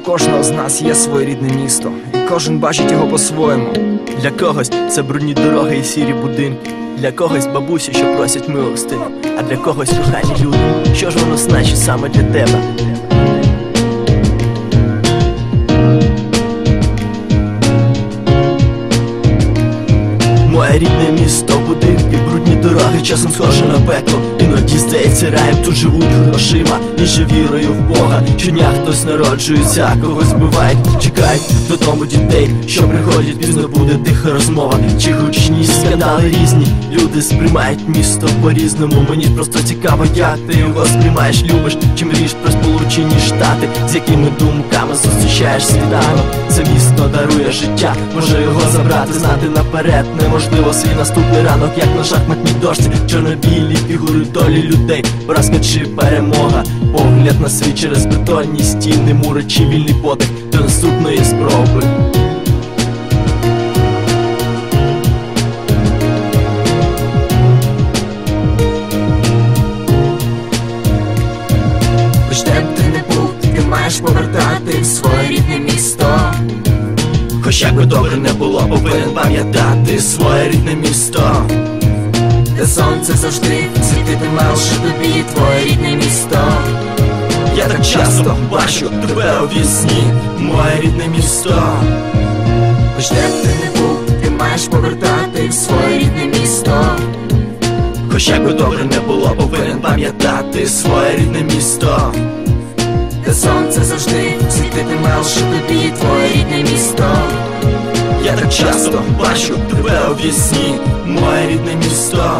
кожного з нас є своєрідне місто, і кожен бачить його по-своєму. Для когось це брудні дороги і сірі будинки. Для когось бабусі, що просять милостиню, а для когось кохані люди. Що ж воно значить саме для тебе? Моє рідне місто, будинки, брудні дороги, часом схоже на пекло. Іноді здається раєм, тут живуть грошима і же вірою в Бога. Щодня хтось народжується, когось вбивають, чекають додому дітей, що приходять, пізно буде тиха розмова. Чи гучні скандали різні. Люди сприймають місто по-різному. Мені просто цікаво, як ти його сприймаєш, любиш, чи мрієш про сполучені штати, з якими думками зустрічаєш світанок. Це місто дарує життя, може його забрати, знати наперед. Неможливо свій наступний ранок, як на шахматній дошці, чорно-білі фігури долі людей, поразка чи перемога, погляд на світ через бетонні стіни, мури чи вільний подих до наступної спроби. Де б ти не був, ти маєш повертати в своє рідне місто. Хоч як би добре не було, повинен пам'ятати своє рідне місто. Де сонце завжди світитиме лише тобі, твоє рідне місто. Я так часто бачу тебе у вісні, моє рідне місто. Хоч де б ти не був, ти маєш повертати в своє рідне місто. Хоч як би добре не було, повинен пам'ятати своє рідне місто. Де сонце завжди світитиме лише тобі, твоє рідне місто. Я так часто бачу тебе у вісні, моє рідне.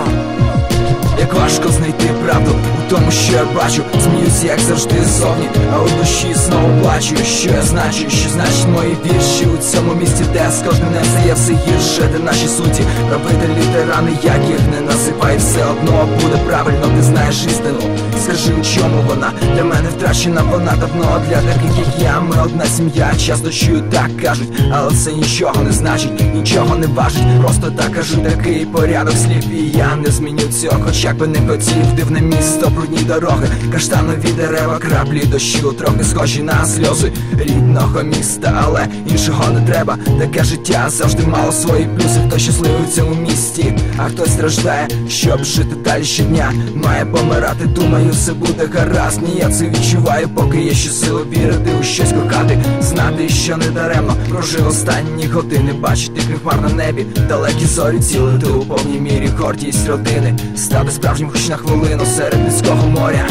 Як важко знайти правду тому, що я бачу, зміюсь, як завжди ззовні, а у душі знову плачу, що я значу, що значить мої вірші у цьому місті, де з кожним днем стає все гірше, де наші суті, правителі тирани, як їх не називай, все одно буде правильно, ти знаєш істину. Скажи, у чому вона для мене втрачена, вона давно для таких, як я. Ми одна сім'я, часто чую, так кажуть, але це нічого не значить, нічого не важить. Просто так кажу, такий порядок слів, і я не зміню цього, хоч як би не хотів, дивне місто, брудні дороги, каштанові дерева, краплі дощу, трохи схожі на сльози рідного міста, але іншого не треба. Таке життя завжди мало свої плюси. Хто щасливий в цьому місті, а хтось страждає, щоб жити далі щодня. Має помирати, думаю, все буде гаразд. Ні, я це відчуваю, поки є ще сили вірити у щось кохати, знати, що не даремно прожив останні години, бачити хмар на небі, далекі зорі цілити у повній мірі гордість родини, стати справжнім хоч на хвилину серед людського моря.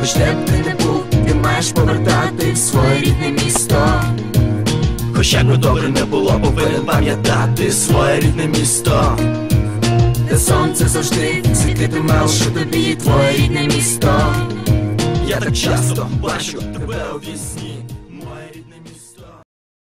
Хоч де б ти не був, ти маєш повертати в своє рідне місто. Хоч як би добре не було, повинен пам'ятати своє рідне місто. Сонце завжди світитиме лише тобі, твоє рідне місто. Я так часто бачу тебе у вісні,